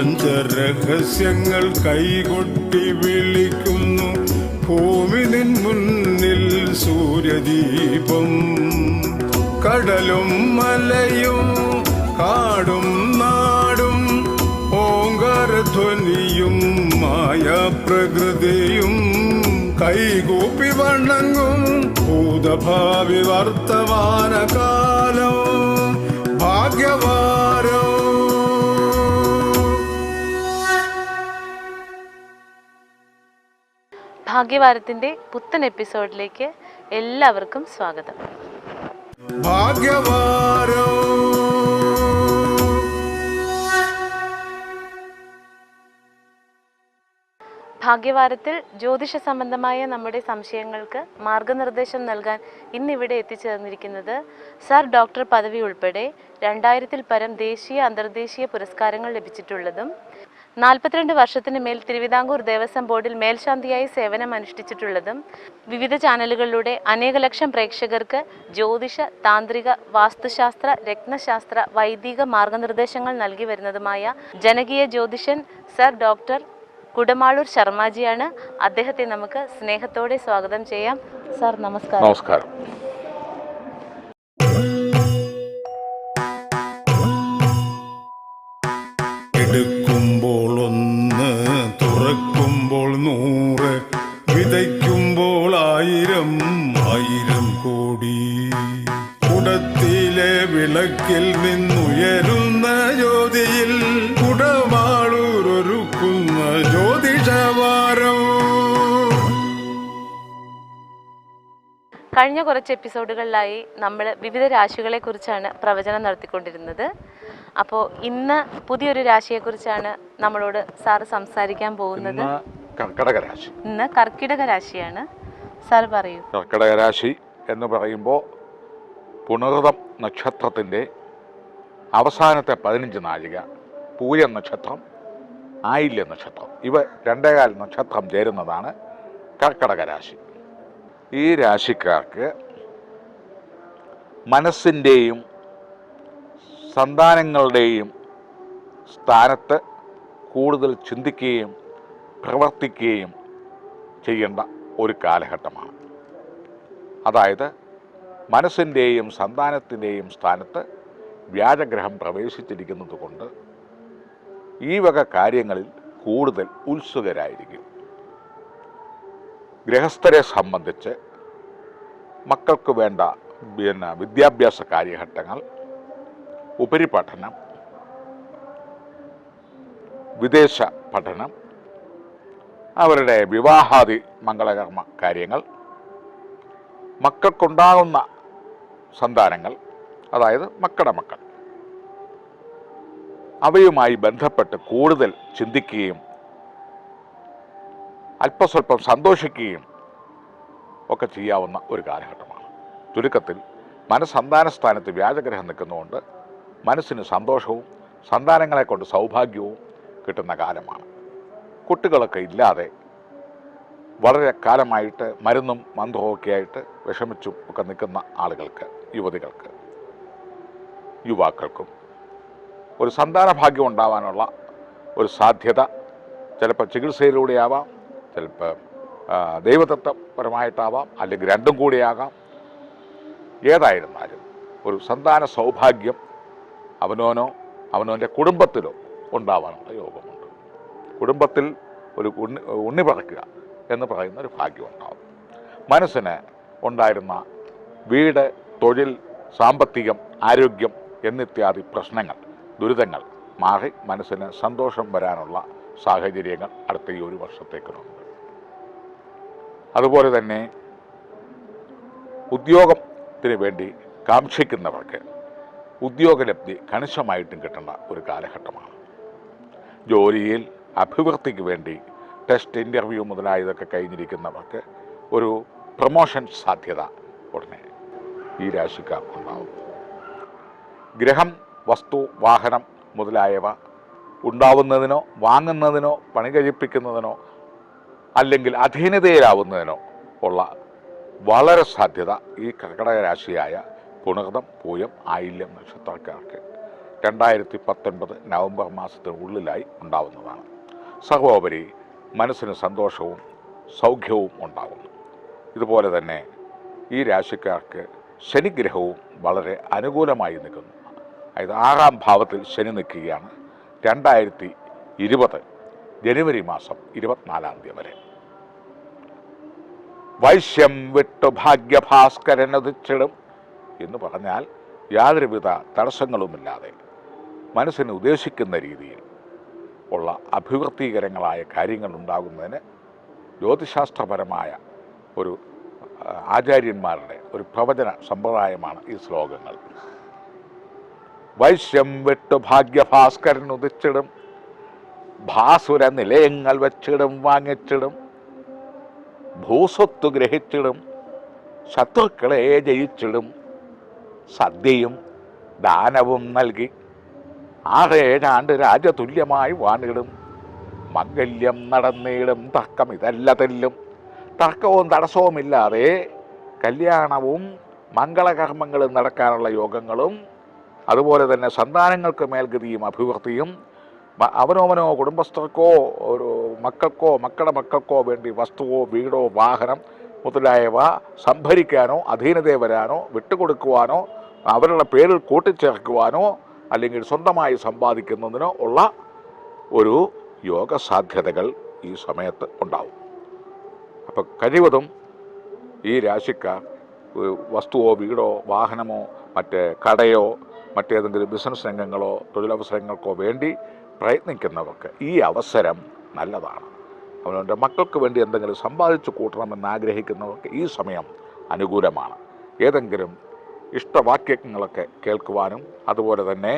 പഞ്ചരഹസ്യങ്ങൾ കൈകൊട്ടി വിളിക്കുന്നു. ഭൂമി നിൻ മുന്നിൽ സൂര്യദീപം. കടലും മലയും കാടും നാടും ഓങ്കാരധ്വനിയും മായ പ്രകൃതിയും കൈകൂപ്പി വണങ്ങും. ഭൂതഭാവി വർത്തമാന കാലം ഭാഗ്യവാരത്തിന്റെ പുത്തൻ എപ്പിസോഡിലേക്ക് എല്ലാവർക്കും സ്വാഗതം. ഭാഗ്യവാരത്തിൽ ജ്യോതിഷ സംബന്ധമായ നമ്മുടെ സംശയങ്ങൾക്ക് മാർഗനിർദ്ദേശം നൽകാൻ ഇന്നിവിടെ എത്തിച്ചേർന്നിരിക്കുന്നത് സർ ഡോക്ടർ പദവി ഉൾപ്പെടെ രണ്ടായിരത്തിൽ പരം ദേശീയ അന്തർദേശീയ പുരസ്കാരങ്ങൾ ലഭിച്ചിട്ടുള്ളതും നാൽപ്പത്തിരണ്ട് വർഷത്തിന് മേൽ തിരുവിതാംകൂർ ദേവസ്വം ബോർഡിൽ മേൽശാന്തിയായി സേവനം അനുഷ്ഠിച്ചിട്ടുള്ളതും വിവിധ ചാനലുകളിലൂടെ അനേക ലക്ഷം പ്രേക്ഷകർക്ക് ജ്യോതിഷ താന്ത്രിക വാസ്തുശാസ്ത്ര രത്നശാസ്ത്ര വൈദിക മാർഗനിർദ്ദേശങ്ങൾ നൽകി വരുന്നതുമായ ജനകീയ ജ്യോതിഷൻ സർ ഡോക്ടർ കുടമാളൂർ ശർമാജിയാണ് അദ്ദേഹത്തെ നമുക്ക് സ്നേഹത്തോടെ സ്വാഗതം ചെയ്യാം. സർ നമസ്കാരം. നമസ്കാരം. കോടി. കുടത്തിലെ വിളക്കിൽ നിന്നുയരുന്ന ജ്യോതിയിൽ കുടവാളൂരൊരുക്കുന്ന ജ്യോതിഷവാരം. കഴിഞ്ഞ കുറച്ച് എപ്പിസോഡുകളിലായി നമ്മൾ വിവിധ രാശികളെ കുറിച്ചാണ് പ്രവചനം നടത്തിക്കൊണ്ടിരുന്നത്. അപ്പോൾ ഇന്ന് പുതിയൊരു രാശിയെക്കുറിച്ചാണ് നമ്മളോട് സാറ് സംസാരിക്കാൻ പോകുന്നത്. ഇന്ന് കർക്കടക രാശി. ഇന്ന് കർക്കിടക രാശിയാണ്. സാർ പറയൂ. കർക്കിടക രാശി എന്ന് പറയുമ്പോൾ പുണർതം നക്ഷത്രത്തിന്റെ അവസാനത്തെ പതിനഞ്ച് നാഴിക പൂയ നക്ഷത്രം ആയില്യ നക്ഷത്രം ഇവ രണ്ടേകാൽ നക്ഷത്രം ചേരുന്നതാണ് കർക്കടക രാശി ഈ രാശിക്കാർക്ക് മനസ്സിന്റെയും സന്താനങ്ങളുടെയും സ്ഥാനത്ത് കൂടുതൽ ചിന്തിക്കുകയും പ്രവർത്തിക്കുകയും ചെയ്യേണ്ട ഒരു കാലഘട്ടമാണ്. അതായത് മനസ്സിന്റെയും സന്താനത്തിന്റെയും സ്ഥാനത്ത് വ്യാജഗ്രഹം പ്രവേശിച്ചിരിക്കുന്നത് കൊണ്ട് ഈ വക കാര്യങ്ങളിൽ കൂടുതൽ ഉത്സുകരായിരിക്കും. ഗൃഹസ്ഥരെ സംബന്ധിച്ച് മക്കൾക്ക് വേണ്ട പിന്നെ വിദ്യാഭ്യാസ കാര്യഘട്ടങ്ങൾ ഉപരിപഠനം വിദേശ പഠനം അവരുടെ വിവാഹാദി മംഗളകർമ്മ കാര്യങ്ങൾ മക്കൾക്കുണ്ടാകുന്ന സന്താനങ്ങൾ അതായത് മക്കളുടെ മക്കൾ. അവയുമായി ബന്ധപ്പെട്ട് കൂടുതൽ ചിന്തിക്കുകയും അല്പസ്വല്പം സന്തോഷിക്കുകയും ഒക്കെ ചെയ്യാവുന്ന ഒരു കാലഘട്ടമാണ്. ചുരുക്കത്തിൽ മനസ്സന്താന സ്ഥാനത്ത് വ്യാജഗ്രഹം നിൽക്കുന്നതുകൊണ്ട് മനസ്സിന് സന്തോഷവും സന്താനങ്ങളെ കൊണ്ട് സൗഭാഗ്യവും കിട്ടുന്ന കാലമാണ്. കുട്ടികളൊക്കെ ഇല്ലാതെ വളരെ കാലമായിട്ട് മരുന്നും മന്ത്രവും ഒക്കെ ആയിട്ട് വിഷമിച്ചും ഒക്കെ നിൽക്കുന്ന ആളുകൾക്ക് യുവതികൾക്ക് യുവാക്കൾക്കും ഒരു സന്താന ഭാഗ്യം ഉണ്ടാവാനുള്ള ഒരു സാധ്യത ചിലപ്പോൾ ചികിത്സയിലൂടെയാവാം ചിലപ്പോൾ ദൈവതത്വപരമായിട്ടാവാം അല്ലെങ്കിൽ രണ്ടും കൂടിയാകാം. ഏതായിരുന്നാലും ഒരു സന്താന സൗഭാഗ്യം അവനോനോ അവനോന്റെ കുടുംബത്തിലോ ഉണ്ടാവാനുള്ള യോഗമുണ്ട്. കുടുംബത്തിൽ ഒരു ഉണ്ണി ഉണ്ണി പറക്കുക. എന്ന് പറയുന്ന ഒരു ഭാഗ്യം ഉണ്ടാവും മനസ്സിന് ഉണ്ടായിരുന്ന വീട് തൊഴിൽ സാമ്പത്തികം ആരോഗ്യം എന്നിത്യാദി പ്രശ്നങ്ങൾ ദുരിതങ്ങൾ മാറി മനസ്സിന് സന്തോഷം വരാനുള്ള സാഹചര്യങ്ങൾ അടുത്ത ഈ ഒരു വർഷത്തേക്കുണ്ട് അതുപോലെ തന്നെ ഉദ്യോഗത്തിന് വേണ്ടി കാക്ഷിക്കുന്നവർക്ക് ഉദ്യോഗലബ്ധി കണിശമായിട്ടും കിട്ടേണ്ട ഒരു കാലഘട്ടമാണ്. ജോലിയിൽ അഭിവൃദ്ധിക്ക് വേണ്ടി ടെസ്റ്റ് ഇന്റർവ്യൂ മുതലായതൊക്കെ കഴിഞ്ഞിരിക്കുന്നവർക്ക് ഒരു പ്രൊമോഷൻ സാധ്യത ഉടനെ ഈ രാശിക്കാർക്കുണ്ടാവും. ഗ്രഹം വസ്തു വാഹനം മുതലായവ ഉണ്ടാവുന്നതിനോ വാങ്ങുന്നതിനോ പണി കഴിപ്പിക്കുന്നതിനോ അല്ലെങ്കിൽ അധീനതയിലാവുന്നതിനോ ഉള്ള വളരെ സാധ്യത ഈ കർക്കിടക രാശിയായ പുണർതം പൂയം ആയില്യം നക്ഷത്രക്കാർക്ക് രണ്ടായിരത്തി പത്തൊൻപത് നവംബർ മാസത്തിനുള്ളിലായി ഉണ്ടാവുന്നതാണ്. സർവോപരി മനസ്സിന് സന്തോഷവും സൗഖ്യവും ഉണ്ടാകുന്നു. ഇതുപോലെ തന്നെ ഈ രാശിക്കാർക്ക് ശനിഗ്രഹവും വളരെ അനുകൂലമായി നിൽക്കുന്നു. അതായത് ആറാം ഭാവത്തിൽ ശനി നിൽക്കുകയാണ്. രണ്ടായിരത്തി ഇരുപത് ജനുവരി മാസം ഇരുപത്തിനാലാം തീയതി വരെ. വൈശ്യം വിട്ടു ഭാഗ്യഭാസ്കരനുദിച്ചിടും എന്ന് പറഞ്ഞാൽ യാതൊരുവിധ തടസ്സങ്ങളുമില്ലാതെ മനസ്സിന് ഉദ്ദേശിക്കുന്ന രീതിയിൽ ഉള്ള അഭിവൃദ്ധികരങ്ങളായ കാര്യങ്ങൾ ഉണ്ടാകുന്നതിന് ജ്യോതിശാസ്ത്രപരമായ ഒരു ആചാര്യന്മാരുടെ ഒരു പ്രവചന സമ്പ്രദായമാണ് ഈ ശ്ലോകങ്ങൾ. വൈശ്യം വിട്ടു ഭാഗ്യഭാസ്കരൻ ഉദിച്ചിടും. ഭാസുര നിലയങ്ങൾ വച്ചിടും വാങ്ങിച്ചിടും. ഭൂസ്വത്ത് ഗ്രഹിച്ചിടും. ശത്രുക്കളെ ജയിച്ചിടും. സദ്യയും ദാനവും നൽകി ആറേഴാണ്ട് രാജതുല്യമായി വാണിടും. മംഗല്യം നടന്നിടും തർക്കം ഇതല്ല തെല്ലും. തർക്കവും തടസ്സവുമില്ലാതെ കല്യാണവും മംഗളകർമ്മങ്ങളും നടക്കാനുള്ള യോഗങ്ങളും അതുപോലെ തന്നെ സന്താനങ്ങൾക്ക് മേൽഗതിയും അഭിവൃദ്ധിയും അവനോവനോ കുടുംബസ്ഥർക്കോ ഒരു മക്കൾക്കോ മക്കളുടെ മക്കൾക്കോ വേണ്ടി വസ്തുവോ വീടോ വാഹനം മുതലായവ സംഭരിക്കാനോ അധീനതയെ വരാനോ വിട്ടുകൊടുക്കുവാനോ അവരുടെ പേരിൽ കൂട്ടിച്ചേർക്കുവാനോ അല്ലെങ്കിൽ സ്വന്തമായി സമ്പാദിക്കുന്നതിനോ ഉള്ള ഒരു യോഗ സാധ്യതകൾ ഈ സമയത്ത് ഉണ്ടാവും. അപ്പം കഴിവതും ഈ രാശിക്കാർ വസ്തുവോ വീടോ വാഹനമോ മറ്റേ കടയോ മറ്റേതെങ്കിലും ബിസിനസ് രംഗങ്ങളോ തൊഴിലവസരങ്ങൾക്കോ വേണ്ടി പ്രയത്നിക്കുന്നവർക്ക് ഈ അവസരം നല്ലതാണ്. അവനവന്റെ മക്കൾക്ക് വേണ്ടി എന്തെങ്കിലും സമ്പാദിച്ചു കൂട്ടണമെന്ന് ആഗ്രഹിക്കുന്നവർക്ക് ഈ സമയം അനുകൂലമാണ്. ഏതെങ്കിലും ഇഷ്ടവാക്യങ്ങളൊക്കെ കേൾക്കുവാനും അതുപോലെ തന്നെ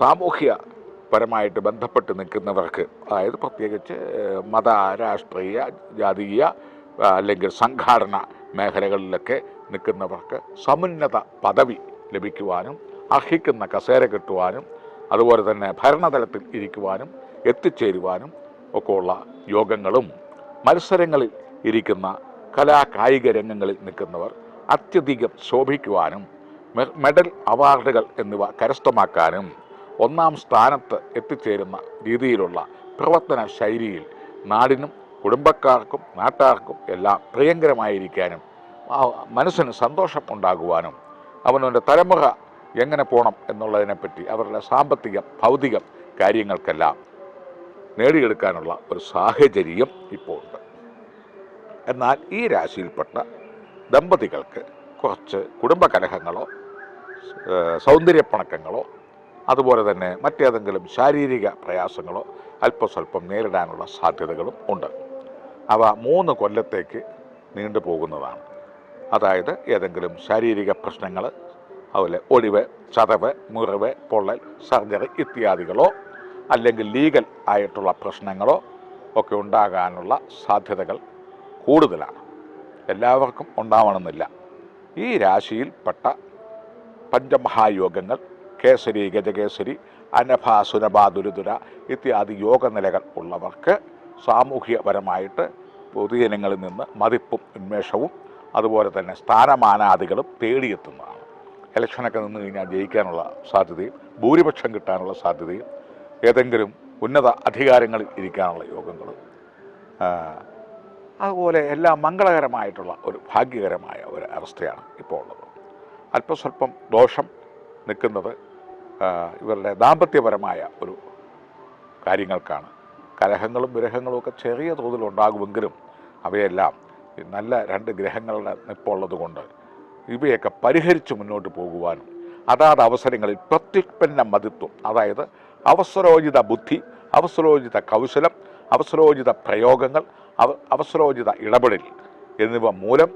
സാമൂഹ്യ പരമായിട്ട് ബന്ധപ്പെട്ട് നിൽക്കുന്നവർക്ക് അതായത് പ്രത്യേകിച്ച് മത രാഷ്ട്രീയ ജാതീയ അല്ലെങ്കിൽ സംഘാടന മേഖലകളിലൊക്കെ നിൽക്കുന്നവർക്ക് സമുന്നത പദവി ലഭിക്കുവാനും അർഹിക്കുന്ന കസേര കിട്ടുവാനും അതുപോലെ തന്നെ ഭരണതലത്തിൽ ഇരിക്കുവാനും എത്തിച്ചേരുവാനും ഒക്കെയുള്ള യോഗങ്ങളും മത്സരങ്ങളിൽ ഇരിക്കുന്ന കലാകായിക രംഗങ്ങളിൽ നിൽക്കുന്നവർ അത്യധികം ശോഭിക്കുവാനും മെഡൽ അവാർഡുകൾ എന്നിവ കരസ്ഥമാക്കാനും ഒന്നാം സ്ഥാനത്ത് എത്തിച്ചേരുന്ന രീതിയിലുള്ള പ്രവർത്തന ശൈലിയിൽ നാടിനും കുടുംബക്കാർക്കും നാട്ടാർക്കും എല്ലാം പ്രിയങ്കരമായിരിക്കാനും മനസ്സിന് സന്തോഷം ഉണ്ടാകുവാനും അവനവന്റെ തലമുറ എങ്ങനെ പോകണം എന്നുള്ളതിനെപ്പറ്റി അവരുടെ സാമ്പത്തിക ഭൗതിക കാര്യങ്ങൾക്കെല്ലാം നേടിയെടുക്കാനുള്ള ഒരു സാഹചര്യം ഇപ്പോൾ ഉണ്ട് എന്നാൽ ഈ രാശിയിൽപ്പെട്ട ദമ്പതികൾക്ക് കുറച്ച് കുടുംബകലഹങ്ങളോ സൗന്ദര്യപ്പണക്കങ്ങളോ അതുപോലെ തന്നെ മറ്റേതെങ്കിലും ശാരീരിക പ്രയാസങ്ങളോ അല്പസ്വല്പം നേരിടാനുള്ള സാധ്യതകളും ഉണ്ട്. അവ മൂന്ന് കൊല്ലത്തേക്ക് നീണ്ടു പോകുന്നതാണ്. അതായത് ഏതെങ്കിലും ശാരീരിക പ്രശ്നങ്ങൾ അതുപോലെ ഒടിവ് ചതവ് മുറിവ് പൊള്ളൽ സർജറി ഇത്യാദികളോ അല്ലെങ്കിൽ ലീഗൽ ആയിട്ടുള്ള പ്രശ്നങ്ങളോ ഒക്കെ ഉണ്ടാകാനുള്ള സാധ്യതകൾ കൂടുതലാണ്. എല്ലാവർക്കും ഉണ്ടാവണമെന്നില്ല. ഈ രാശിയിൽപ്പെട്ട പഞ്ചമഹായോഗങ്ങൾ കേസരി ഗജകേസരി അനഭ സുനഭ ദുരിതുര ഇത്യാദി യോഗനിലകൾ ഉള്ളവർക്ക് സാമൂഹ്യപരമായിട്ട് പൊതുജനങ്ങളിൽ നിന്ന് മതിപ്പും ഉന്മേഷവും അതുപോലെ തന്നെ സ്ഥാനമാനാദികളും തേടിയെത്തുന്നതാണ്. ഇലക്ഷനൊക്കെ നിന്ന് കഴിഞ്ഞാൽ ജയിക്കാനുള്ള സാധ്യതയും ഭൂരിപക്ഷം കിട്ടാനുള്ള സാധ്യതയും ഏതെങ്കിലും ഉന്നത അധികാരങ്ങളിൽ ഇരിക്കാനുള്ള യോഗങ്ങളും. അതുപോലെ എല്ലാം മംഗളകരമായിട്ടുള്ള ഒരു ഭാഗ്യകരമായ ഒരു അവസ്ഥയാണ് ഇപ്പോൾ ഉള്ളത്. അല്പസ്വല്പം ദോഷം നിൽക്കുന്നത് ഇവരുടെ ദാമ്പത്യപരമായ ഒരു കാര്യങ്ങൾക്കാണ്. കലഹങ്ങളും വിരഹങ്ങളും ഒക്കെ ചെറിയ തോതിൽ ഉണ്ടാകുമെങ്കിലും അവയെല്ലാം നല്ല രണ്ട് ഗ്രഹങ്ങളുടെ നിപ്പുള്ളത് കൊണ്ട് ഇവയൊക്കെ പരിഹരിച്ച് മുന്നോട്ട് പോകുവാനും അതാത് അവസരങ്ങളിൽ പ്രത്യുത്പന്ന മതിത്വം അതായത് അവസരോചിത ബുദ്ധി അവസരോചിത കൗശലം അവസരോചിത പ്രയോഗങ്ങൾ അവ അവസരോചിത ഇടപെടൽ എന്നിവ മൂലം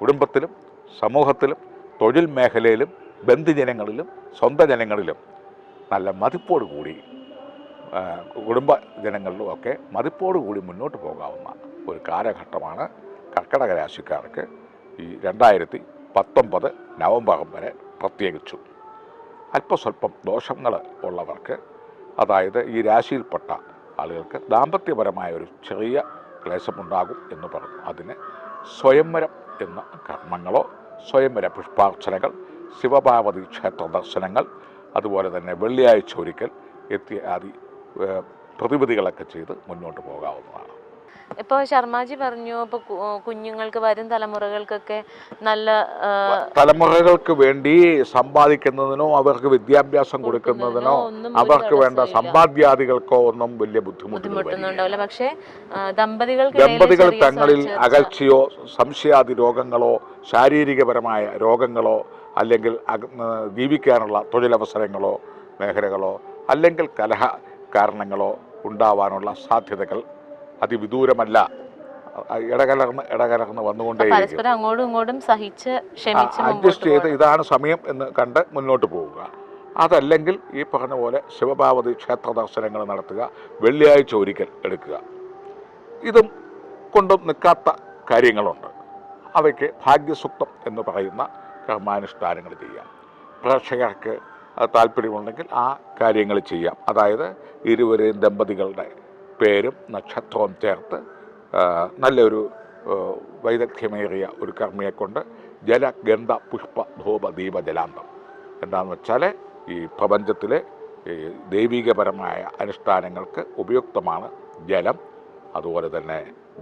കുടുംബത്തിലും സമൂഹത്തിലും തൊഴിൽ മേഖലയിലും ബന്ധുജനങ്ങളിലും സ്വന്തം ജനങ്ങളിലും നല്ല മതിപ്പോടുകൂടി കൂടി കുടുംബ ജനങ്ങളിലും ഒക്കെ മതിപ്പോടുകൂടി മുന്നോട്ട് പോകാവുന്ന ഒരു കാലഘട്ടമാണ് കർക്കിടക രാശിക്കാർക്ക് ഈ രണ്ടായിരത്തി പത്തൊമ്പത് നവംബർ വരെ പ്രത്യേകിച്ചു. അല്പസ്വല്പം ദോഷങ്ങൾ ഉള്ളവർക്ക് അതായത് ഈ രാശിയിൽപ്പെട്ട ആളുകൾക്ക് ദാമ്പത്യപരമായ ഒരു ചെറിയ ക്ലേശമുണ്ടാകും എന്ന് പറഞ്ഞു. അതിന് സ്വയംവരം എന്ന കർമ്മങ്ങളോ സ്വയംവര പുഷ്പാർച്ചനകൾ ശിവപാർവതി ക്ഷേത്ര ദർശനങ്ങൾ അതുപോലെ തന്നെ വെള്ളിയാഴ്ച ഒരിക്കൽ എത്തി ആദി ഏഹ്, പ്രതിവിധികളൊക്കെ ചെയ്ത് മുന്നോട്ട് പോകാവുന്നതാണ്. ഇപ്പോൾ ശർമാജി പറഞ്ഞു ഇപ്പോൾ കുഞ്ഞുങ്ങൾക്ക് വരും തലമുറകൾക്കൊക്കെ നല്ല തലമുറകൾക്ക് വേണ്ടി സമ്പാദിക്കുന്നതിനോ അവർക്ക് വിദ്യാഭ്യാസം കൊടുക്കുന്നതിനോ അവർക്ക് വേണ്ട. സമ്പാദ്യാദികൾക്കോ ഒന്നും വലിയ ബുദ്ധിമുട്ടുന്നുണ്ടാവില്ല പക്ഷേ ദമ്പതികൾക്ക് ദമ്പതികൾ തങ്ങളിൽ അകൽച്ചയോ സംശയാദി രോഗങ്ങളോ ശാരീരികപരമായ രോഗങ്ങളോ അല്ലെങ്കിൽ ജീവിക്കാനുള്ള തൊഴിലവസരങ്ങളോ മേഖലകളോ അല്ലെങ്കിൽ കലഹ കാരണങ്ങളോ ഉണ്ടാവാനുള്ള സാധ്യതകൾ അതിവിദൂരമല്ല. ഇടകലർന്ന് ഇടകലർന്ന് വന്നുകൊണ്ടേ പരസ്പരം അങ്ങോട്ടും ഇങ്ങോട്ടും സഹിച്ച് ക്ഷമിച്ച് മുമ്പോട്ട് അഡ്ജസ്റ്റ് ചെയ്ത് ഇതാണ് സമയം എന്ന് കണ്ട് മുന്നോട്ട് പോവുക. അതല്ലെങ്കിൽ ഈ പറഞ്ഞ പോലെ ശിവപാർവതി ക്ഷേത്ര ദർശനങ്ങൾ നടത്തുക വെള്ളിയാഴ്ച ഒരിക്കൽ എടുക്കുക. ഇതും കൊണ്ടും നിൽക്കാത്ത കാര്യങ്ങളുണ്ട്. അവയ്ക്ക് ഭാഗ്യസുക്തം എന്ന് പറയുന്ന കർമാനുഷ്ഠാനങ്ങൾ ചെയ്യാം. പ്രേക്ഷകർക്ക് താല്പര്യമുണ്ടെങ്കിൽ ആ കാര്യങ്ങൾ ചെയ്യാം. അതായത് ഇരുവരെയും ദമ്പതികളുടെ പേരും നക്ഷത്രവും ചേർത്ത് നല്ലൊരു വൈദഗ്ധ്യമേറിയ ഒരു കർമ്മിയെ കൊണ്ട് ജല ഗന്ധ പുഷ്പ ധൂപ ദീപ ജലാന്തം. എന്താണെന്ന് വെച്ചാൽ ഈ പ്രപഞ്ചത്തിലെ ദൈവികപരമായ അനുഷ്ഠാനങ്ങൾക്ക് ഉപയുക്തമാണ് ജലം. അതുപോലെ തന്നെ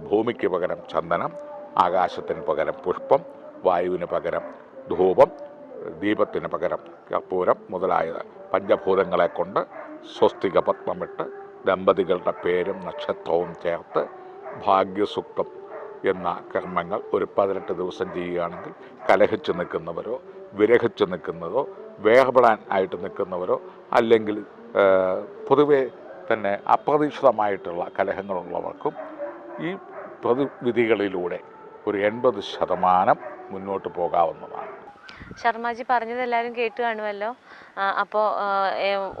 ഭൂമിക്ക് പകരം ചന്ദനം ആകാശത്തിന് പകരം പുഷ്പം വായുവിന് പകരം ധൂപം ദീപത്തിന് പകരം കർപ്പൂരം മുതലായ പഞ്ചഭൂതങ്ങളെ കൊണ്ട് സ്വസ്തിക പത്മമിട്ട് ദമ്പതികളുടെ പേരും നക്ഷത്രവും ചേർത്ത് ഭാഗ്യസുക്തം എന്ന കർമ്മങ്ങൾ ഒരു പതിനെട്ട് ദിവസം ചെയ്യുകയാണെങ്കിൽ കലഹിച്ചു നിൽക്കുന്നവരോ വിരഹിച്ചു നിൽക്കുന്നതോ വേഹപ്പെടാൻ ആയിട്ട് നിൽക്കുന്നവരോ അല്ലെങ്കിൽ പൊതുവെ തന്നെ അപ്രതീക്ഷിതമായിട്ടുള്ള കലഹങ്ങളുള്ളവർക്കും ഈ പ്രതിവിധികളിലൂടെ ഒരു എൺപത് ശതമാനം മുന്നോട്ട് പോകാവുന്നതാണ്. ശർമാജി പറഞ്ഞത് എല്ലാവരും കേട്ട് കാണുമല്ലോ. അപ്പോൾ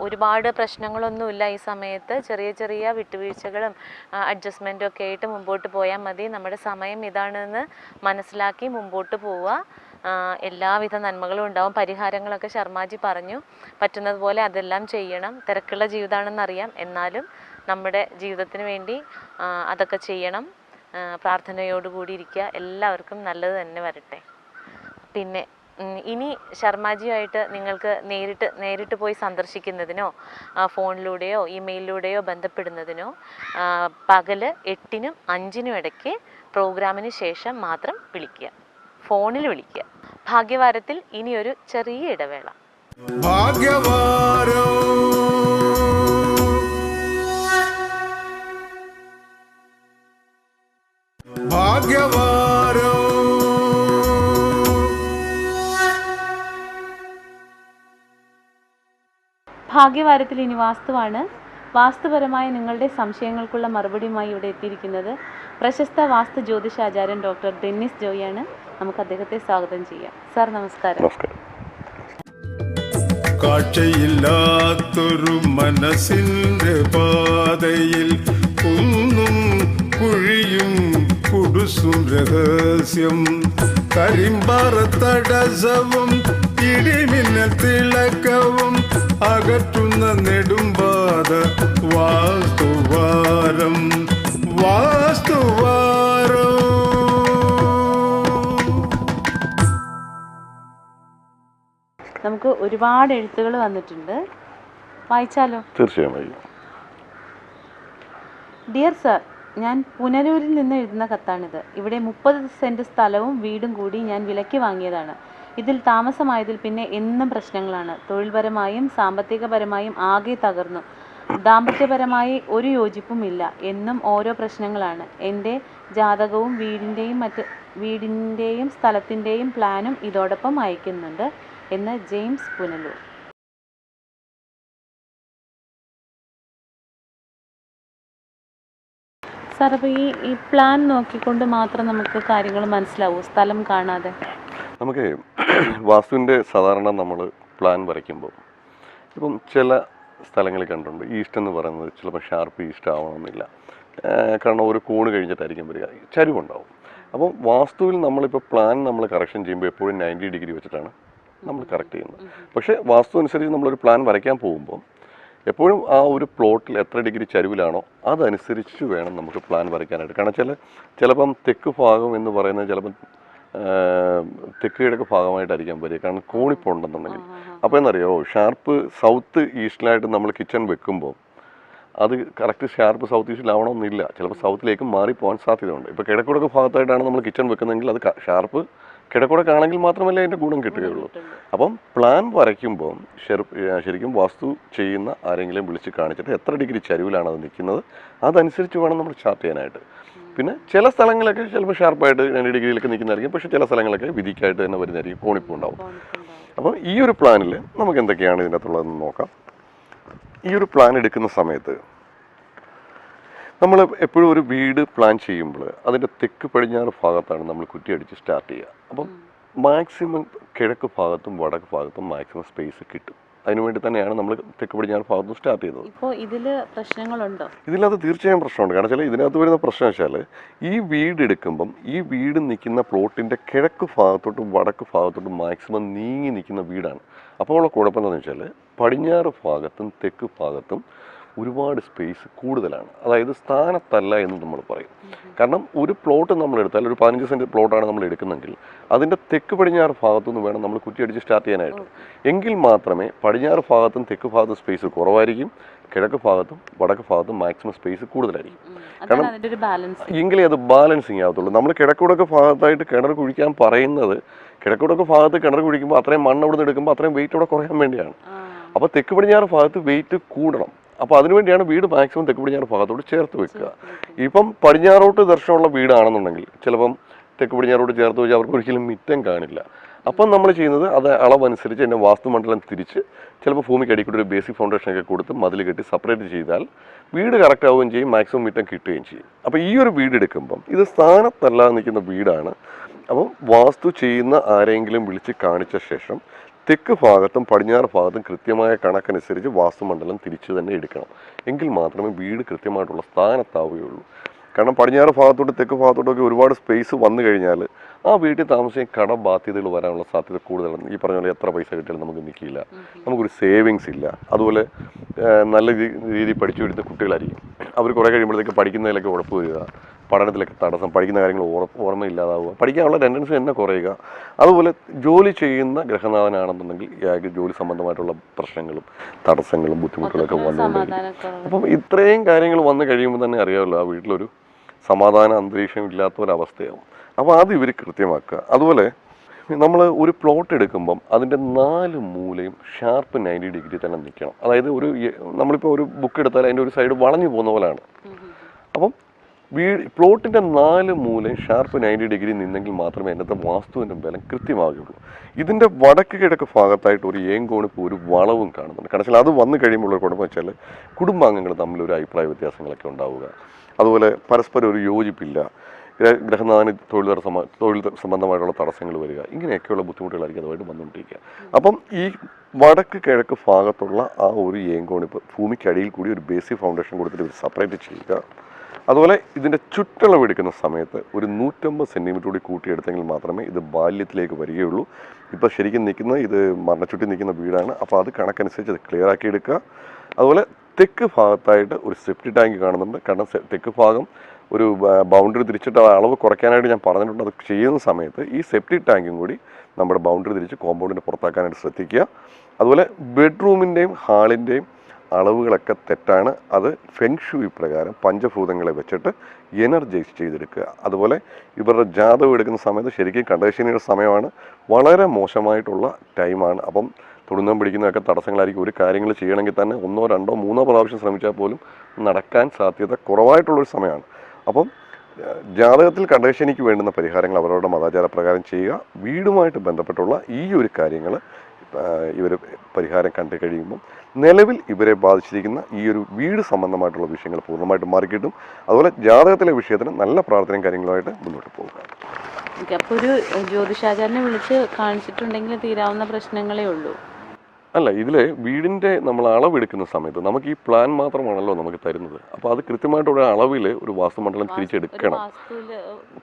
ഒരുപാട് പ്രശ്നങ്ങളൊന്നുമില്ല ഈ സമയത്ത്. ചെറിയ ചെറിയ വിട്ടുവീഴ്ചകളും അഡ്ജസ്റ്റ്മെന്റും ഒക്കെ ആയിട്ട് മുമ്പോട്ട് പോയാൽ മതി. നമ്മുടെ സമയം ഇതാണെന്ന് മനസ്സിലാക്കി മുമ്പോട്ട് പോവുക. എല്ലാവിധ നന്മകളും ഉണ്ടാവും. പരിഹാരങ്ങളൊക്കെ ശർമാജി പറഞ്ഞു. പറ്റുന്നതുപോലെ അതെല്ലാം ചെയ്യണം. തിരക്കുള്ള ജീവിതമാണെന്നറിയാം. എന്നാലും നമ്മുടെ ജീവിതത്തിന് വേണ്ടി അതൊക്കെ ചെയ്യണം. പ്രാർത്ഥനയോടുകൂടി ഇരിക്കുക. എല്ലാവർക്കും നല്ലത് തന്നെ വരട്ടെ. പിന്നെ ഇനി ശർമാജിയുമായിട്ട് നിങ്ങൾക്ക് നേരിട്ട് നേരിട്ട് പോയി സന്ദർശിക്കുന്നതിനോ ഫോണിലൂടെയോ ഇമെയിലിലൂടെയോ ബന്ധപ്പെടുന്നതിനോ പകൽ എട്ടിനും അഞ്ചിനും ഇടയ്ക്ക് പ്രോഗ്രാമിന് ശേഷം മാത്രം വിളിക്കുക. ഫോണിൽ വിളിക്കുക. ഭാഗ്യവാരത്തിൽ ഇനിയൊരു ചെറിയ ഇടവേള. ഭാഗ്യവാരോ. ഭാഗ്യവാരോ ഭാഗ്യവാരത്തിൽ ഇനി വാസ്തുവാണ്. വാസ്തുപരമായ നിങ്ങളുടെ സംശയങ്ങൾക്കുള്ള മറുപടിയുമായി ഇവിടെ എത്തിയിരിക്കുന്നത് പ്രശസ്ത വാസ്തു ജ്യോതിഷാചാര്യൻ ഡോക്ടർ ഡെന്നിസ് ജോയാണ് നമുക്ക് അദ്ദേഹത്തെ സ്വാഗതം ചെയ്യാം. സാർ നമസ്കാരം. നമസ്കാരം. കാഴ്ചയില്ലാത്തൊരു മനസ്സിന്റെ പാതയിൽ കുന്നും കുഴിയും കുടുസും രഹസ്യം. കരിമ്പാറത്തടസവും ഇടിമിന്നൽ തിളക്കവും അകറ്റുന്ന നെടുമ്പാത വാസ്തുവാരം വാസ്തുവാരം. നമുക്ക് ഒരുപാട് എഴുത്തുകൾ വന്നിട്ടുണ്ട്. വായിച്ചാലോ? തീർച്ചയായും. ഡിയർ സർ ഞാൻ പുനലൂരിൽ നിന്ന് എഴുതുന്ന കത്താണിത്. ഇവിടെ മുപ്പത് സെന്റ് സ്ഥലവും വീടും കൂടി ഞാൻ വിലയ്ക്ക് വാങ്ങിയതാണ്. ഇതിൽ താമസമായതിൽ പിന്നെ എന്നും പ്രശ്നങ്ങളാണ്. തൊഴിൽപരമായും സാമ്പത്തികപരമായും ആകെ തകർന്നു. ദാമ്പത്യപരമായി ഒരു യോജിപ്പുമില്ല. എന്നും ഓരോ പ്രശ്നങ്ങളാണ്. എന്റെ ജാതകവും വീടിന്റെയും മറ്റ് വീടിന്റെയും സ്ഥലത്തിന്റെയും പ്ലാനും ഇതോടൊപ്പം അയക്കുന്നുണ്ട് എന്ന് ജെയിംസ് പുനലൂർ. സാർ അപ്പോൾ ഈ ഈ പ്ലാൻ നോക്കിക്കൊണ്ട് മാത്രം നമുക്ക് കാര്യങ്ങൾ മനസ്സിലാവൂ? സ്ഥലം കാണാതെ. നമുക്ക് വാസ്തുവിന്റെ സാധാരണ നമ്മൾ പ്ലാൻ വരയ്ക്കുമ്പോൾ ഇപ്പം ചില സ്ഥലങ്ങളിൽ കണ്ടിട്ടുണ്ട്. ഈസ്റ്റ് എന്ന് പറയുന്നത് ചിലപ്പോൾ ഷാർപ്പ് ഈസ്റ്റ് ആവണമെന്നില്ല. കാരണം ഒരു കോണ് കഴിഞ്ഞിട്ടായിരിക്കും വരിക. ചരിവുണ്ടാവും. അപ്പോൾ വാസ്തുവിൽ നമ്മളിപ്പോൾ പ്ലാൻ നമ്മൾ കറക്ഷൻ ചെയ്യുമ്പോൾ എപ്പോഴും നയന്റി ഡിഗ്രി വെച്ചിട്ടാണ് നമ്മൾ കറക്റ്റ് ചെയ്യുന്നത്. പക്ഷേ വാസ്തു അനുസരിച്ച് നമ്മളൊരു പ്ലാൻ വരയ്ക്കാൻ പോകുമ്പോൾ എപ്പോഴും ആ ഒരു പ്ലോട്ടിൽ എത്ര ഡിഗ്രി ചരിവിലാണോ അതനുസരിച്ച് വേണം നമുക്ക് പ്ലാൻ വരയ്ക്കാനായിട്ട്. കാരണം ചില ചിലപ്പം തെക്ക് ഭാഗം എന്ന് പറയുന്നത് ചിലപ്പം തെക്ക് കിഴക്ക് ഭാഗമായിട്ടായിരിക്കാം വരിക. കാരണം കോണിപ്പോണ്ടെന്നുണ്ടെങ്കിൽ അപ്പോൾ എന്നറിയോ ഷാർപ്പ് സൗത്ത് ഈസ്റ്റിലായിട്ട് നമ്മൾ കിച്ചൺ വെക്കുമ്പോൾ അത് കറക്റ്റ് ഷാർപ്പ് സൗത്ത് ഈസ്റ്റിലാവണമെന്നില്ല. ചിലപ്പോൾ സൗത്തിലേക്ക് മാറിപ്പോകാൻ സാധ്യതയുണ്ട്. ഇപ്പോൾ കിഴക്കുടക്ക് ഭാഗത്തായിട്ടാണ് നമ്മൾ കിച്ചൺ വെക്കുന്നതെങ്കിൽ അത് ഷാർപ്പ് കിഴക്കുടക്കാണെങ്കിൽ മാത്രമല്ലേ അതിന്റെ ഗുണം കിട്ടുകയുള്ളൂ. അപ്പം പ്ലാൻ വരയ്ക്കുമ്പോൾ ശരിക്കും വാസ്തു ചെയ്യുന്ന ആരെങ്കിലും വിളിച്ച് കാണിച്ചിട്ട് എത്ര ഡിഗ്രി ചരിവിലാണ് അത് നിൽക്കുന്നത്? അതനുസരിച്ച് വേണം നമ്മൾ ചാർട്ട് ചെയ്യാനായിട്ട്. പിന്നെ ചില സ്ഥലങ്ങളൊക്കെ ചിലപ്പോൾ ഷാർപ്പായിട്ട് രണ്ട് ഡിഗ്രിയിലൊക്കെ നിൽക്കുന്നതായിരിക്കും. പക്ഷെ ചില സ്ഥലങ്ങളൊക്കെ വിധിക്കായിട്ട് തന്നെ വരുന്നതായിരിക്കും കോണിപ്പൂ ഉണ്ടാവും അപ്പം ഈ ഒരു പ്ലാനിൽ നമുക്ക് എന്തൊക്കെയാണ് ഇതിനകത്തുള്ളതെന്ന് നോക്കാം. ഈ ഒരു പ്ലാൻ എടുക്കുന്ന സമയത്ത് നമ്മൾ എപ്പോഴും ഒരു വീട് പ്ലാൻ ചെയ്യുമ്പോൾ അതിന്റെ തെക്ക് പടിഞ്ഞാറ് ഭാഗത്താണ് നമ്മൾ കുറ്റിയടിച്ച് സ്റ്റാർട്ട് ചെയ്യുക. അപ്പം മാക്സിമം കിഴക്ക് ഭാഗത്തും വടക്ക് ഭാഗത്തും മാക്സിമം സ്പേസ് കിട്ടും. അതിനുവേണ്ടി തന്നെയാണ് നമ്മൾ തെക്ക് പടിഞ്ഞാറ് ഭാഗത്ത് സ്റ്റാർട്ട് ചെയ്തത്. ഇപ്പോൾ ഇതിൽ പ്രശ്നങ്ങളുണ്ടോ? ഇതിനകത്ത് തീർച്ചയായും പ്രശ്നമുണ്ട്. കാരണം വെച്ചാൽ ഇതിനകത്ത് വരുന്ന പ്രശ്നം വെച്ചാൽ ഈ വീട് എടുക്കുമ്പം ഈ വീട് നിൽക്കുന്ന പ്ലോട്ടിന്റെ കിഴക്ക് ഭാഗത്തോട്ടും വടക്ക് ഭാഗത്തോട്ടും മാക്സിമം നീങ്ങി നിൽക്കുന്ന വീടാണ്. അപ്പോൾ ഉള്ള കുഴപ്പം എന്താണെന്ന് വെച്ചാൽ പടിഞ്ഞാറ് ഭാഗത്തും തെക്ക് ഭാഗത്തും ഒരുപാട് സ്പേസ് കൂടുതലാണ്. അതായത് സ്ഥാനത്തല്ല എന്ന് നമ്മൾ പറയും. കാരണം ഒരു പ്ലോട്ട് നമ്മൾ എടുത്താൽ ഒരു പതിനഞ്ച് സെന്റ് പ്ലോട്ടാണ് നമ്മൾ എടുക്കുന്നെങ്കിൽ അതിന്റെ തെക്ക് പടിഞ്ഞാറ് ഭാഗത്തുനിന്ന് വേണം നമ്മൾ കുറ്റിയടിച്ച് സ്റ്റാർട്ട് ചെയ്യാനായിട്ട്. എങ്കിൽ മാത്രമേ പടിഞ്ഞാറ് ഭാഗത്തും തെക്ക് ഭാഗത്തും സ്പേസ് കുറവായിരിക്കും കിഴക്ക് ഭാഗത്തും വടക്ക് ഭാഗത്തും മാക്സിമം സ്പേസ് കൂടുതലായിരിക്കും. കാരണം എങ്കിലേ അത് ബാലൻസിങ് ആകത്തുള്ളൂ നമ്മൾ കിഴക്കുടക്ക് ഭാഗത്തായിട്ട് കിണർ കുഴിക്കാൻ പറയുന്നത് കിഴക്കുടക്ക് ഭാഗത്ത് കിണർ കുഴിക്കുമ്പോൾ അത്രയും മണ്ണ് അവിടെ നിന്ന് എടുക്കുമ്പോൾ അത്രയും വെയിറ്റ് അവിടെ കുറയാൻ വേണ്ടിയാണ്. അപ്പോൾ തെക്ക് പടിഞ്ഞാറ് ഭാഗത്ത് വെയിറ്റ് കൂടണം. അപ്പോൾ അതിനുവേണ്ടിയാണ് വീട് മാക്സിമം തെക്ക് പടിഞ്ഞാറ് ഭാഗത്തോട് ചേർത്ത് വെക്കുക. ഇപ്പം പടിഞ്ഞാറോട്ട് ദർശനമുള്ള വീടാണെന്നുണ്ടെങ്കിൽ ചിലപ്പം തെക്ക് പടിഞ്ഞാറോട്ട് ചേർത്ത് വെച്ചാൽ അവർക്ക് ഒരിക്കലും മിറ്റം കാണില്ല. അപ്പം നമ്മൾ ചെയ്യുന്നത് അത് അളവനുസരിച്ച് എന്റെ വാസ്തുമണ്ഡലം തിരിച്ച് ചിലപ്പോൾ ഭൂമിക്ക് അടിക്കൂടി ഒരു ബേസിക് ഫൗണ്ടേഷൻ ഒക്കെ കൊടുത്ത് മതിൽ കെട്ടി സെപ്പറേറ്റ് ചെയ്താൽ വീട് കറക്റ്റ് ആവുകയും ചെയ്യും മാക്സിമം മിറ്റം കിട്ടുകയും ചെയ്യും. അപ്പോൾ ഈ ഒരു വീട് എടുക്കുമ്പം ഇത് സ്ഥാനത്തല്ലാതെ നിൽക്കുന്ന വീടാണ്. അപ്പം വാസ്തു ചെയ്യുന്ന ആരെങ്കിലും വിളിച്ച് കാണിച്ച ശേഷം തെക്ക് ഭാഗത്തും പടിഞ്ഞാറ് ഭാഗത്തും കൃത്യമായ കണക്കനുസരിച്ച് വാസ്തുമണ്ഡലം തിരിച്ചു തന്നെ എടുക്കണം. എങ്കിൽ മാത്രമേ വീട് കൃത്യമായിട്ടുള്ള സ്ഥാനത്താവുകയുള്ളൂ. കാരണം പടിഞ്ഞാറ് ഭാഗത്തോട്ട് തെക്ക് ഭാഗത്തോട്ടൊക്കെ ഒരുപാട് സ്പേസ് വന്നു കഴിഞ്ഞാൽ ആ വീട്ടിൽ താമസിക്കാൻ കട ബാധ്യതകൾ വരാനുള്ള സാധ്യത കൂടുതലാണ്. ഈ പറഞ്ഞ പോലെ എത്ര പൈസ കിട്ടിയാലും നമുക്ക് നിൽക്കില്ല നമുക്കൊരു സേവിങ്സ് ഇല്ല. അതുപോലെ നല്ല രീതിയിൽ പഠിച്ചു വരുന്ന കുട്ടികളായിരിക്കും. അവർ കുറേ കഴിയുമ്പോഴത്തേക്ക് പഠിക്കുന്നതിലൊക്കെ ഉഴപ്പ് വരിക. പഠനത്തിലൊക്കെ തടസ്സം പഠിക്കുന്ന കാര്യങ്ങൾ ഓർ ഓർമ്മയില്ലാതാവുക. പഠിക്കാനുള്ള ടെൻഡൻസി തന്നെ കുറയുക. അതുപോലെ ജോലി ചെയ്യുന്ന ഗ്രഹനാഥനാണെന്നുണ്ടെങ്കിൽ ഇയാൾക്ക് ജോലി സംബന്ധമായിട്ടുള്ള പ്രശ്നങ്ങളും തടസ്സങ്ങളും ബുദ്ധിമുട്ടുകളൊക്കെ വന്നുകൊണ്ടിരിക്കും അപ്പം ഇത്രയും കാര്യങ്ങൾ വന്നു കഴിയുമ്പോൾ തന്നെ അറിയാമല്ലോ ആ വീട്ടിലൊരു സമാധാന അന്തരീക്ഷം ഇല്ലാത്ത ഒരവസ്ഥയാവും അപ്പോൾ അത് ഇവർ കൃത്യമാക്കുക. അതുപോലെ നമ്മൾ ഒരു പ്ലോട്ട് എടുക്കുമ്പം അതിന്റെ നാല് മൂലയും ഷാർപ്പ് നയന്റി ഡിഗ്രി തന്നെ നിൽക്കണം. അതായത് ഒരു നമ്മളിപ്പോൾ ഒരു ബുക്ക് എടുത്താൽ അതിന്റെ ഒരു സൈഡ് വളഞ്ഞു പോകുന്ന പോലെയാണ് അപ്പം വീട് പ്ലോട്ടിന്റെ നാല് മൂലയും ഷാർപ്പ് നയന്റി ഡിഗ്രി നിന്നെങ്കിൽ മാത്രമേ അതിനകത്ത് വാസ്തുവിന്റെ ബലം കൃത്യമാകുള്ളൂ ഇതിന്റെ വടക്ക് കിഴക്ക് ഭാഗത്തായിട്ട് ഒരു ഏങ്കോണിപ്പോൾ ഒരു വളവും കാണുന്നുണ്ട്. കാരണം അത് വന്നു കഴിയുമ്പോൾ കുഴപ്പം വെച്ചാൽ കുടുംബാംഗങ്ങൾ തമ്മിൽ ഒരു അഭിപ്രായ വ്യത്യാസങ്ങളൊക്കെ ഉണ്ടാവുക. അതുപോലെ പരസ്പരം ഒരു യോജിപ്പില്ല. ഗ്ര- ഗ്രഹനാഥന് തൊഴിൽ തടസ്സമ തൊഴിൽ സംബന്ധമായിട്ടുള്ള തടസ്സങ്ങൾ വരിക. ഇങ്ങനെയൊക്കെയുള്ള ബുദ്ധിമുട്ടുകളായിരിക്കും അതുമായിട്ട് വന്നുകൊണ്ടിരിക്കുക. അപ്പം ഈ വടക്ക് കിഴക്ക് ഭാഗത്തുള്ള ആ ഒരു ഏങ്കോണിപ്പ് ഭൂമിക്കടിയിൽ കൂടി ഒരു ബേസിക് ഫൗണ്ടേഷൻ കൊടുത്തിട്ട് ഒരു സെപ്പറേറ്റ് ചെയ്യുക. അതുപോലെ ഇതിന്റെ ചുറ്റളവ് എടുക്കുന്ന സമയത്ത് ഒരു നൂറ്റമ്പത് സെന്റിമീറ്റർ കൂടി കൂട്ടിയെടുത്തെങ്കിൽ മാത്രമേ ഇത് ബാല്യത്തിലേക്ക് വരികയുള്ളൂ. ഇപ്പോൾ ശരിക്കും നിൽക്കുന്നത് ഇത് മരണച്ചുട്ടി നിൽക്കുന്ന വീടാണ്. അപ്പോൾ അത് കണക്കനുസരിച്ച് അത് ക്ലിയർ ആക്കി എടുക്കുക. അതുപോലെ തെക്ക് ഭാഗത്തായിട്ട് ഒരു സെഫ്റ്റി ടാങ്ക് കാണുന്നുണ്ട്. കാരണം തെക്ക് ഭാഗം ഒരു ബൗണ്ടറി തിരിച്ചിട്ട് അളവ് കുറയ്ക്കാനായിട്ട് ഞാൻ പറഞ്ഞിട്ടുണ്ട്. അത് ചെയ്യുന്ന സമയത്ത് ഈ സെപ്റ്റി ടാങ്കും കൂടി നമ്മുടെ ബൗണ്ടറി തിരിച്ച് കോമ്പൗണ്ടിന് പുറത്താക്കാനായിട്ട് ശ്രദ്ധിക്കുക. അതുപോലെ ബെഡ്റൂമിന്റെയും ഹാളിന്റെയും അളവുകളൊക്കെ തെറ്റാണ്. അത് ഫെങ്ഷുയി പ്രകാരം പഞ്ചഭൂതങ്ങളെ വെച്ചിട്ട് എനർജൈസ് ചെയ്തെടുക്കുക. അതുപോലെ ഇവരുടെ ജാതകം എടുക്കുന്ന സമയത്ത് ശരിക്കും കണ്ടശനിയുടെ സമയമാണ്. വളരെ മോശമായിട്ടുള്ള ടൈമാണ്. അപ്പം തുടുന്നം പിടിക്കുന്നതൊക്കെ തടസ്സങ്ങളായിരിക്കും. ഒരു കാര്യങ്ങൾ ചെയ്യണമെങ്കിൽ തന്നെ ഒന്നോ രണ്ടോ മൂന്നോ പ്രാവശ്യം ശ്രമിച്ചാൽ പോലും നടക്കാൻ സാധ്യത കുറവായിട്ടുള്ളൊരു സമയമാണ്. അപ്പം ജാതകത്തിൽ കണ്ടശനിക്ക് വേണ്ടുന്ന പരിഹാരങ്ങൾ അവരവരുടെ മതാചാര പ്രകാരം ചെയ്യുക. വീടുമായിട്ട് ബന്ധപ്പെട്ടുള്ള ഈ ഒരു കാര്യങ്ങൾ ഇവർ പരിഹാരം കണ്ടു കഴിയുമ്പം നിലവിൽ ഇവരെ ബാധിച്ചിരിക്കുന്ന ഈ ഒരു വീട് സംബന്ധമായിട്ടുള്ള വിഷയങ്ങൾ പൂർണമായിട്ട് മാറിക്കിട്ടും. അതുപോലെ ജാതകത്തിലെ വിഷയത്തിന് നല്ല പ്രാർത്ഥനയും കാര്യങ്ങളുമായിട്ട് മുന്നോട്ട് പോകുക. അപ്പോൾ ഒരു ജ്യോതിഷാചാരനെ വിളിച്ച് കാണിച്ചിട്ടുണ്ടെങ്കിൽ തീരാവുന്ന പ്രശ്നങ്ങളേ ഉള്ളൂ. അല്ല ഇതിലെ വീടിന്റെ നമ്മൾ അളവെടുക്കുന്ന സമയത്ത് നമുക്ക് ഈ പ്ലാൻ മാത്രമാണല്ലോ നമുക്ക് തരുന്നത്. അപ്പോൾ അത് കൃത്യമായിട്ട് ഒരു അളവിൽ ഒരു വാസ്തുമണ്ഡലം തിരിച്ചെടുക്കണം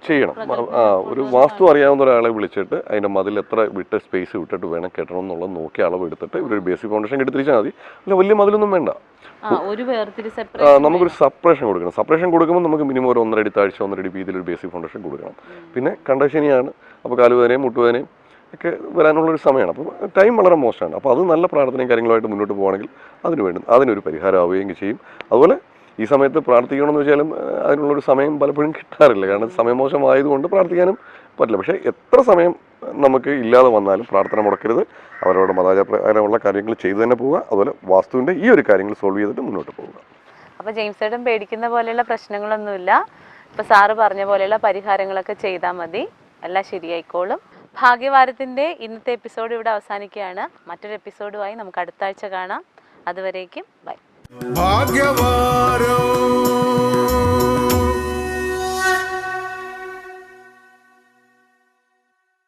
ചെയ്യണം. ആ ഒരു വാസ്തു അറിയാവുന്ന ഒരാളെ വിളിച്ചിട്ട് അതിന്റെ മതിൽ എത്ര വിട്ട് സ്പേസ് വിട്ടിട്ട് വേണം കെട്ടണം എന്നുള്ളത് നോക്കി അളവെടുത്തിട്ട് ഇവരൊരു ബേസിക് ഫൗണ്ടേഷൻ എടുത്തിരിച്ചാൽ മതി. അല്ല വലിയ മതിലൊന്നും വേണ്ട. നമുക്കൊരു സപ്പറേഷൻ കൊടുക്കണം. സപ്പറേഷൻ കൊടുക്കുമ്പോൾ നമുക്ക് മിനിമം ഒരു ഒന്നര അടി താഴ്ച ഒന്നര അടി വീതിയിൽ ഒരു ബേസിക് ഫൗണ്ടേഷൻ കൊടുക്കണം പിന്നെ കണ്ടശനിയാണ്. അപ്പോൾ കാലുവേദനയും മുട്ടുവേദനയും ഒക്കെ വരാനുള്ളൊരു സമയമാണ്. അപ്പോൾ ടൈം വളരെ മോശമാണ്. അപ്പോൾ അത് നല്ല പ്രാർത്ഥനയും കാര്യങ്ങളുമായിട്ട് മുന്നോട്ട് പോകുകയാണെങ്കിൽ അതിന് വേണ്ടി അതിനൊരു പരിഹാരമാവുകയും ചെയ്യും. അതുപോലെ ഈ സമയത്ത് പ്രാർത്ഥിക്കണമെന്ന് വെച്ചാലും അതിനുള്ളൊരു സമയം പലപ്പോഴും കിട്ടാറില്ല. കാരണം സമയം മോശമായതുകൊണ്ട് പ്രാർത്ഥിക്കാനും പറ്റില്ല. പക്ഷേ എത്ര സമയം നമുക്ക് ഇല്ലാതെ വന്നാലും പ്രാർത്ഥന മുടക്കരുത്. അവരോട് മതാചാരപ്രകാരമുള്ള കാര്യങ്ങൾ ചെയ്തു തന്നെ പോവുക. അതുപോലെ വാസ്തുവിന്റെ ഈ ഒരു കാര്യങ്ങൾ സോൾവ് ചെയ്തിട്ട് മുന്നോട്ട് പോവുക. അപ്പോൾ ജെയിംസ് ഏട്ടൻ പേടിക്കുന്ന പോലെയുള്ള പ്രശ്നങ്ങളൊന്നുമില്ല. ഇപ്പോൾ സാറ് പറഞ്ഞ പോലെയുള്ള പരിഹാരങ്ങളൊക്കെ ചെയ്താൽ മതി. എല്ലാം ശരിയായിക്കോളും. ഭാഗ്യവാരത്തിന്റെ ഇന്നത്തെ എപ്പിസോഡ് ഇവിടെ അവസാനിക്കുകയാണ്. മറ്റൊരു എപ്പിസോഡുമായി നമുക്ക് അടുത്ത ആഴ്ച കാണാം. അതുവരേക്കും ബൈ. ഭാഗ്യവാരം.